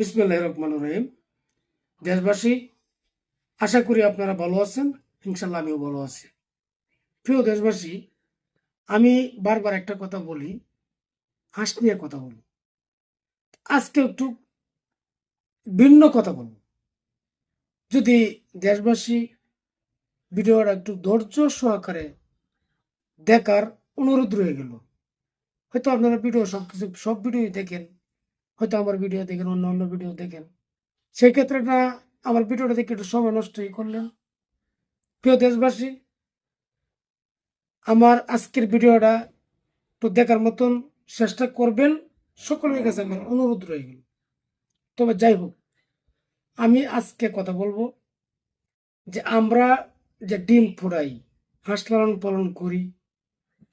বিসমুল্লাহ রহমান রহিম। দেশবাসী, আশা করি আপনারা ভালো আছেন ইনশাল্লাহ আমিও ভালো আছি। প্রিয় দেশবাসী, আমি বারবার একটা কথা বলি, হাঁস নিয়ে কথা বলি। আজকে একটু ভিন্ন কথা বলব। যদি দেশবাসী ভিডিওটা একটু ধৈর্য সহকারে দেখার অনুরোধ রয়ে গেল, হয়তো আপনারা ভিডিও সব কিছু সব ভিডিওই দেখেন হয়তো আমার ভিডিও দেখেন, অন্য অন্য ভিডিও দেখেন। সেই ক্ষেত্রে না, আমার ভিডিওটা দেখে একটু সময় নষ্টই করলেন। প্রিয় দেশবাসী, আমার আজকের ভিডিওটা একটু দেখার মতন চেষ্টা করবেন। সকলের কাছে আমার অনুরোধ রয়ে গেল তবে যাই হোক, আমি আজকে কথা বলব যে আমরা যে ডিম ফোড়াই হাঁস লালন পালন করি,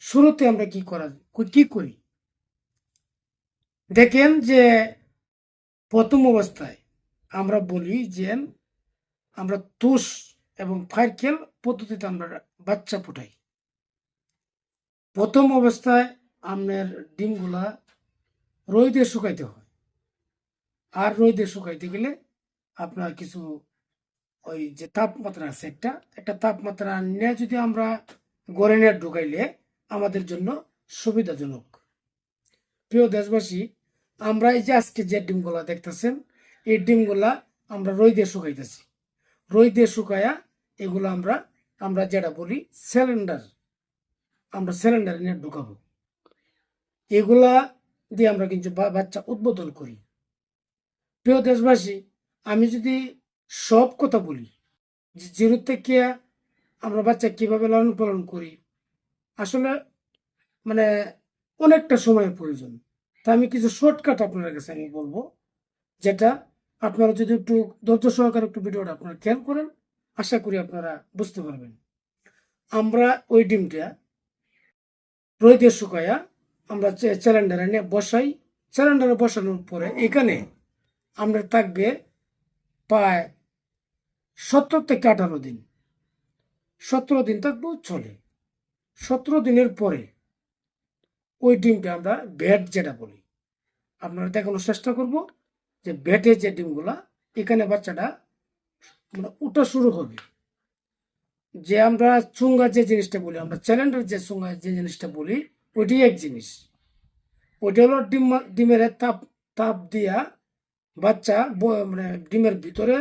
শুরুতে আমরা কি করা, কি করি? দেখেন যে প্রথম অবস্থায় আমরা বলি যে আমরা তুষ এবং ফাইরকেল পদ্ধতিতে আমরা বাচ্চা ফুটাই প্রথম অবস্থায় আপনার ডিমগুলা রোদে শুকাইতে হয়। আর রোদে শুকাইতে গেলে আপনার কিছু ওই যে তাপমাত্রা আছে একটা একটা তাপমাত্রা নিয়ে যদি আমরা গড়ে ঢুকাইলে আমাদের জন্য সুবিধাজনক। প্রিয় দেশবাসী আমরা এই যে আজকে যে ডিমগুলা দেখতেছেন, এই ডিমগুলা আমরা রোদে শুকাইতেছি। রোদে শুকায়া এগুলো আমরা আমরা যেটা বলি সিলিন্ডার আমরা সিলিন্ডার নিয়ে ঢুকাবো। এগুলা দিয়ে আমরা কিন্তু বাচ্চা উদ্বোধন করি। প্রিয় দেশবাসী, আমি যদি সব কথা বলি, যে জিরো থেকে আমরা বাচ্চা কীভাবে লালন পালন করি, আসলে মানে অনেকটা সময়ের প্রয়োজন। তা আমি কিছু শর্টকাট আপনার কাছে আমি বলব, যেটা আপনারা যদি একটু ধৈর্য সহকারে একটু ভিডিওটা আপনারা খেয়াল করেন, আশা করি আপনারা বুঝতে পারবেন। আমরা ওই ডিমটা রোদে শুকায়া আমরা সিলিন্ডারে নিয়ে বসাই। সিলিন্ডারে বসানোর পরে এখানে আমরা থাকবে প্রায় সতেরো থেকে আঠারো দিন। সতেরো দিন থাকব চলে সতেরো দিনের পরে ওই ডিমটা আমরা ব্যাট যেটা বলি। আপনারা দেখানোর চেষ্টা করব যে ব্যাটে যে ডিমগুলা, এখানে বাচ্চাটা মানে উঠা শুরু হবে। যে আমরা চুঙ্গা যে জিনিসটা বলি, আমরা চ্যালেঞ্জের যে চুঙ্গা যে জিনিসটা বলি, ওইটি এক জিনিস। ওইটা হলো ডিম, ডিমের তাপ তাপ দিয়া বাচ্চা মানে ডিমের ভিতরে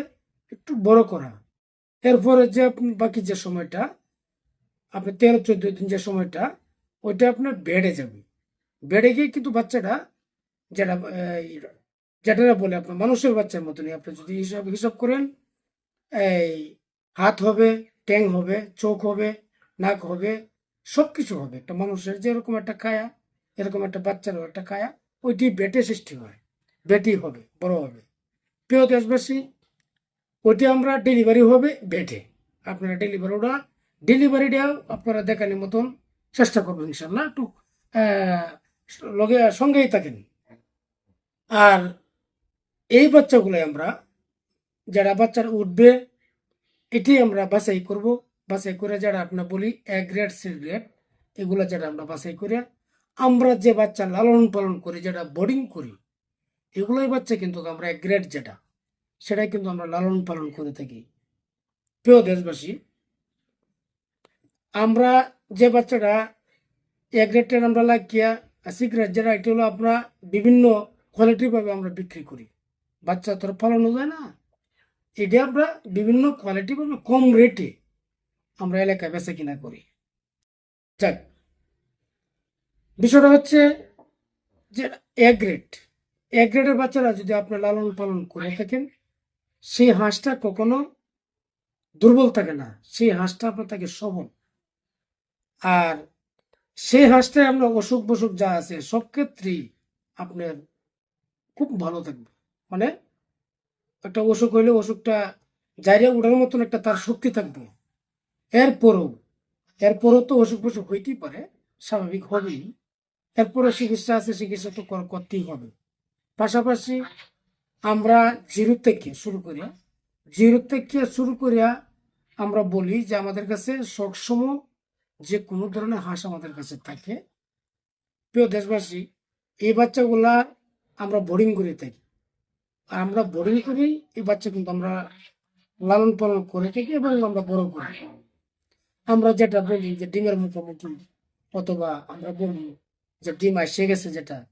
একটু বড় করা। এরপরে যে বাকি যে সময়টা আপনি তেরো, চোদ্দ দিন যে সময়টা, ওইটা আপনার বেড়ে যাবে। বেড়ে গিয়ে কিন্তু বাচ্চাটা যেটা যেটা বলে আপনার মানুষের বাচ্চার মতনই, আপনি যদি হিসাব হিসাব করেন, এই হাত হবে ট্যাং হবে, চোখ হবে, নাক হবে সব কিছু হবে। একটা মানুষের যেরকম একটা কায়া এরকম একটা বাচ্চারও একটা কায়া ওইটি বেটে সৃষ্টি হয়। বেটি হবে, বড় হবে। প্রিয় দেশবাসী, ওইটি আমরা ডেলিভারি হবে বেটে। আপনারা ডেলিভারিটা ডেলিভারিটাও আপনারা দেখানোর মতন চেষ্টা করবেন ইনশাল্লাহ। একটু লগে সঙ্গেই থাকেন। আর এই বাচ্চাগুলো আমরা, যারা বাচ্চারা উঠবে এটি আমরা বাছাই করব। বাছাই করে যারা আপনার বলি এ গ্রেড সি গ্রেড এগুলো যেটা আমরা বাছাই করে, আমরা যে বাচ্চা লালন পালন করি যেটা বোর্ডিং করি, এগুলোই বাচ্চা কিন্তু আমরা এক গ্রেড যেটা, সেটাই কিন্তু আমরা লালন পালন করে থাকি। প্রিয় দেশবাসী, আমরা যে বাচ্চাটা এক গ্রেডের আমরা লাগিয়া সিগারেট যেটা এটা হলো আমরা বিভিন্ন কোয়ালিটির ভাবে আমরা বিক্রি করি। বাচ্চা তোর পালানো যায় না। এটা আমরা বিভিন্ন কোয়ালিটি ভাবে কম রেটে আমরা এলাকায় বেচা কিনা করি। যাক, বিষয়টা হচ্ছে যে এক গ্রেড এক গ্রেডের বাচ্চারা যদি আপনার লালন পালন করে থাকেন, সেই হাঁসটা কখনো দুর্বল থাকে না। সেই হাঁসটা আপনার থাকে সবল আর সেই হাঁসটায় আমরা অসুখ বসুখ যা আছে সব ক্ষেত্রেই আপনার খুব ভালো থাকবে। মানে একটা অসুখ হইলে অসুখটা জায়গা উঠার মতন একটা তার শক্তি থাকবে। এরপরও এরপরও তো অসুখ বসুখ হইতেই পারে, স্বাভাবিক হবেই। এরপরে চিকিৎসা আছে, চিকিৎসা তো কর- করতেই হবে। পাশাপাশি আমরা জিরো থেকে শুরু করিয়া, জিরো থেকে শুরু করিয়া আমরা বলি যে আমাদের কাছে সবসময় যে কোনো ধরনের হাঁস আমাদের কাছে থাকে। প্রিয় দেশবাসী, এই বাচ্চাগুলা আমরা বোর্ডিং করে থাকি। আর আমরা বোর্ডিং করি এই বাচ্চা কিন্তু আমরা লালন পালন করে থাকি এবং আমরা বড় করি। আমরা যেটা বলি যে ডিমের মুখোমুখি অথবা আমরা বলি যে ডিম এসে গেছে যেটা।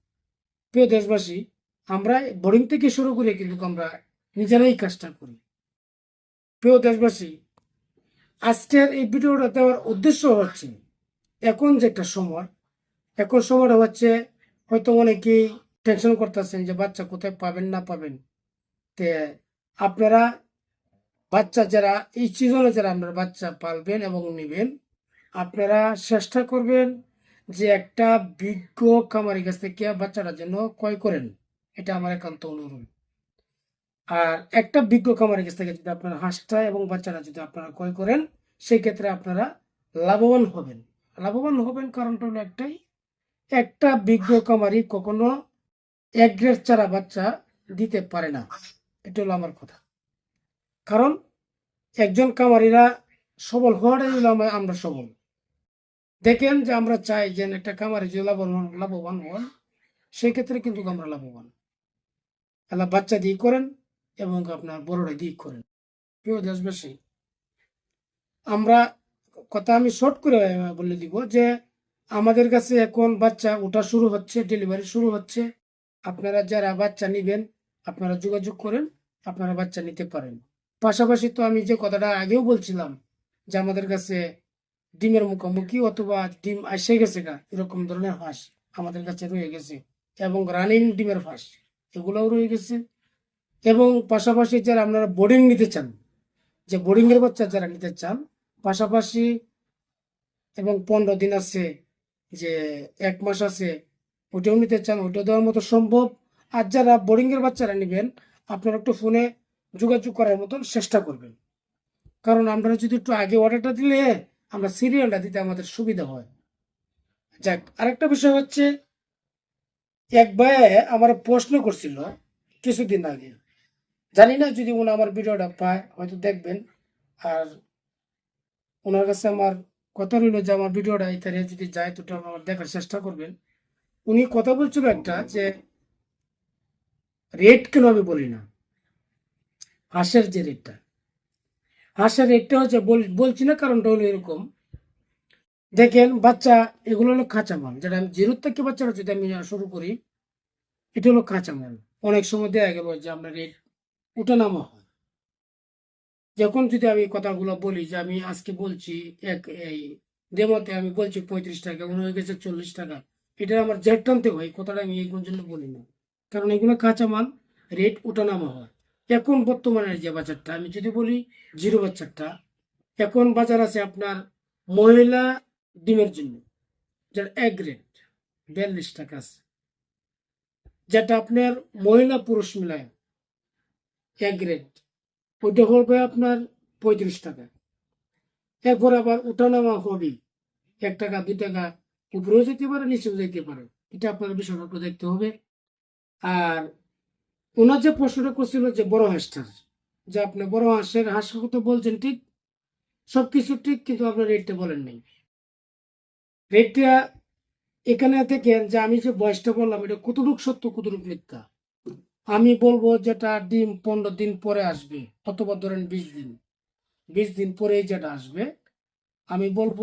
প্রিয় দেশবাসী, আমরা বোর্ডিং থেকে শুরু করে কিন্তু আমরা নিজেরাই কাজটা করি। প্রিয় দেশবাসী আজকের এই ভিডিওটা দেওয়ার উদ্দেশ্য হচ্ছে, এখন যে একটা সময়, এখন সময়টা হচ্ছে হয়তো অনেকেই টেনশন করতেছেন যে বাচ্চা কোথায় পাবেন না পাবেন। তে আপনারা বাচ্চা যারা, এই সিজনে যারা আপনারা বাচ্চা পালবেন এবং নেবেন, আপনারা চেষ্টা করবেন যে একটা বিজ্ঞ খামারি কাছ থেকে বাচ্চাটা যেন ক্রয় করেন। এটা আমার একান্ত অনুরোধ। আর একটা বিজ্ঞ খামারের কাছ থেকে যদি আপনারা হাঁসটা এবং বাচ্চারা যদি আপনারা ক্রয় করেন সেই ক্ষেত্রে আপনারা লাভবান হবেন। লাভবান হবেন কারণটা হলো একটাই, একটা বিজ্ঞ খামারি কখনো এক গ্রেড চারা বাচ্চা দিতে পারে না। এটা হলো আমার কথা। কারণ একজন কামারিরা সবল হওয়াটাই হলো আমরা- সবল। দেখেন যে আমরা চাই যে একটা কামারি যদি লাভবান লাভবান হন, সেক্ষেত্রে কিন্তু আমরা লাভবান। আল্লাহ বাচ্চা দিয়ে করেন এবং আপনার বড়রা দিয়ে করেন। প্রিয় দেশবাসী, আমরা কথা আমি শর্ট করে বলে দিব যে আমাদের কাছে এখন বাচ্চা ওঠা শুরু হচ্ছে ডেলিভারি শুরু হচ্ছে। আপনারা যারা বাচ্চা নেবেন, আপনারা যোগাযোগ করেন, আপনারা বাচ্চা নিতে পারেন। পাশাপাশি তো আমি যে কথাটা আগেও বলছিলাম যে আমাদের কাছে ডিমের মুখোমুখি অথবা ডিম এসে গেছে গা, এরকম ধরনের হাঁস আমাদের কাছে রয়ে গেছে এবং রানিং ডিমের হাঁস, এগুলোও রয়ে গেছে। এবং পাশাপাশি যারা আপনারা বোর্ডিং নিতে চান, যে বোর্ডিংয়ের বাচ্চা যারা নিতে চান, পাশাপাশি এবং পনেরো দিন আছে, যে এক মাস আছে ওটাও নিতে চান ওটা দেওয়ার মতো সম্ভব। আর যারা বোর্ডিং এর বাচ্চারা নেবেন, আপনারা একটু ফোনে যোগাযোগ করার মতন চেষ্টা করবেন। কারণ আমরা যদি একটু আগে অর্ডারটা দিলে, আমরা সিরিয়ালটা দিতে আমাদের সুবিধা হয়। যাক, আরেকটা বিষয় হচ্ছে, এক ভাই আমার প্রশ্ন করছিল কিছুদিন আগে। জানি না যদি উনি আমার ভিডিওটা পায়, হয়তো দেখবেন। আর ওনার কাছে আমার কথা রইল যে আমার ভিডিওটা ইতারে যদি যায়, তো আমার দেখার চেষ্টা করবেন। উনি কথা বলছিল একটা যে রেট কেন আমি বলি না? হাঁসের যে রেটটা হাঁসের রেটটা হচ্ছে বল- বলছি না কারণটা হলো এরকম। দেখেন, বাচ্চা, এগুলো হলো কাঁচামাল। যেটা আমি জিরোর থেকে বাচ্চাটা যদি আমি শুরু করি, এটা হলো কাঁচামাল। অনেক সময় দেয়া গেল যে আমরা রেট উঠানামা হয়। যখন যদি আমি কথাগুলো বলি যে আমি আজকে বলছি এক এই ডেমোতে আমি বলছি পঁয়ত্রিশ টাকা, মনে হয়ে গেছে চল্লিশ টাকা, এটা আমার জেট টানতে হয় কথাটা আমি এগুলোর জন্য বলি না। কারণ এগুলো কাঁচামাল, রেট উঠানামা হয়। এখন বর্তমানের যে বাজারটা, আমি যদি বলি জিরো বাচ্চারটা এখন বাজার আছে আপনার মহিলা ডিমের জন্য যেটা এক রেট, বিয়াল্লিশ টাকা আছে, যেটা আপনার মহিলা পুরুষ মিলায়। এক রেট। ওইটা হবে আপনার পঁয়ত্রিশ টাকা। এরপর আবার উঠানামা হবে এক টাকা, দুই টাকা। উপরেও যেতে পারে, নিচেও যেতে পারে। এটা আপনার একটু দেখতে হবে। আর ওনার যে প্রশ্নটা করছিল যে বড় হাঁসটার, যে আপনি বড় হাঁসের হাঁসের কথা বলছেন ঠিক? সবকিছু ঠিক, কিন্তু আপনার রেটটা বলেন নাই। রেটটা এখানে থেকে যে আমি যে বয়সটা বললাম, এটা কতটুক সত্য, কতটুক মিথ্যা? আমি বলব যেটা ডিম পনেরো দিন পরে আসবে, অথবা ধরেন বিশ দিন। বিশ দিন পরে যেটা আসবে, আমি বলব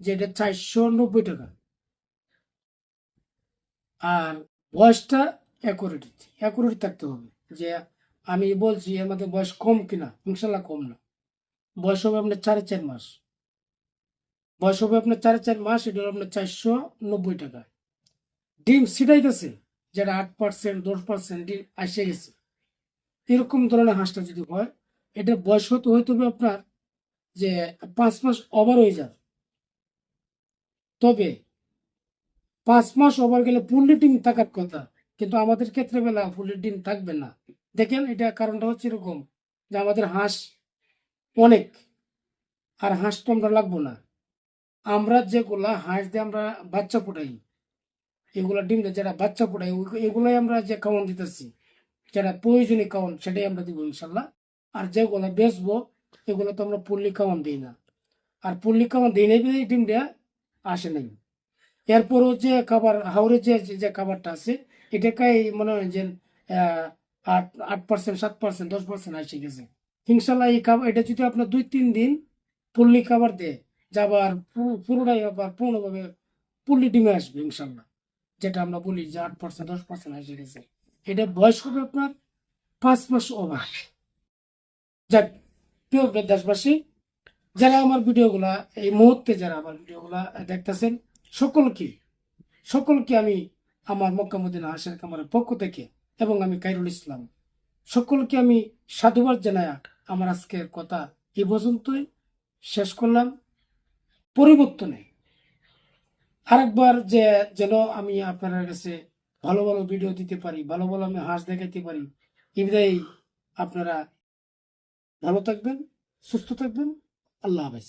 যে এটা চারশো নব্বই টাকা। আর বয়সটা অ্যাকুরেট অ্যাকুরেট থাকতে হবে। যে আমি বলছি এর মধ্যে বয়স কম কিনা, ইনশাল্লাহ কম না। বয়স হবে আপনার চারে চার মাস। বয়স হবে আপনার চারে চার মাস, এটা হলো আপনার চারশো নব্বই টাকা। ডিম সিটাইতেছে যেটা আট পার্সেন্ট দশ পার্সেন্ট আসে গেছে। এরকম ধরনের হাঁসটা যদি হয়, এটা বয়স হতে হয়তো আপনার যে পাঁচ মাস ওভার হয়ে যাবে। তবে পাঁচ মাস ওভার গেলে ফুললি ডিম থাকার কথা, কিন্তু আমাদের ক্ষেত্রে বেলা ফুললি ডিম থাকবে না। দেখেন, এটা কারণটা হচ্ছে এরকম যে আমাদের হাঁস অনেক, আর হাঁস তো আমরা লাগবো না। আমরা যেগুলা হাঁস দিয়ে আমরা বাচ্চা ফুটাই এগুলা ডিম যেটা বাচ্চা ওই- এগুলাই আমরা যে খাওয়ান দিতেছি যেটা প্রয়োজনীয় খাওয়ান সেটাই আমরা দিব ইনশাল্লাহ। আর যেগুলো বেচবো, এগুলো তো আমরা পল্লি খাওয়ান দিই না। আর পল্লি খাওয়ান দিই নাই বলেই ডিম দেয়া আসে নাই। এরপরও যে খাবার হাওড়ে যে যে খাবারটা আছে এটাকে মনে হয় যে আট আট পার্সেন্ট সাত পার্সেন্ট দশ পার্সেন্ট আসে গেছে। ইনশাল্লাহ এই খাবার, এটা যদি আপনার দুই, তিন দিন পল্লি খাবার দেয়, যাবার পুরো- পুরোটাই আবার পূর্ণভাবে পল্লি ডিমে আসবে ইনশাল্লাহ। যেটা আমরা বলি যে আট পার্সেন্ট দশ পার্সেন্ট এসে গেছে। এটা বয়স হবে আপনার পাঁচ মাস ওভার। যাক, প্রিয় দেশবাসী, যারা আমার ভিডিওগুলা, এই মুহূর্তে যারা আমার ভিডিওগুলা দেখতেছেন, সকলকে সকলকে আমি আমার মক্কামুদ্দিন হাসের কামারের পক্ষ থেকে এবং আমি কাইরুল ইসলাম, সকলকে আমি সাধুবাদ জানাই। আমার আজকের কথা এ পর্যন্তই। শেষ করলাম। পরিবর্তনে আরেকবার যে যেন আমি আপনার কাছে ভালো ভালো ভিডিও দিতে পারি, ভালো ভালো আমি হাঁস দেখাইতে পারি বিধায় আপনারা ভালো থাকবেন, সুস্থ থাকবেন, আল্লাহ হাফেজ।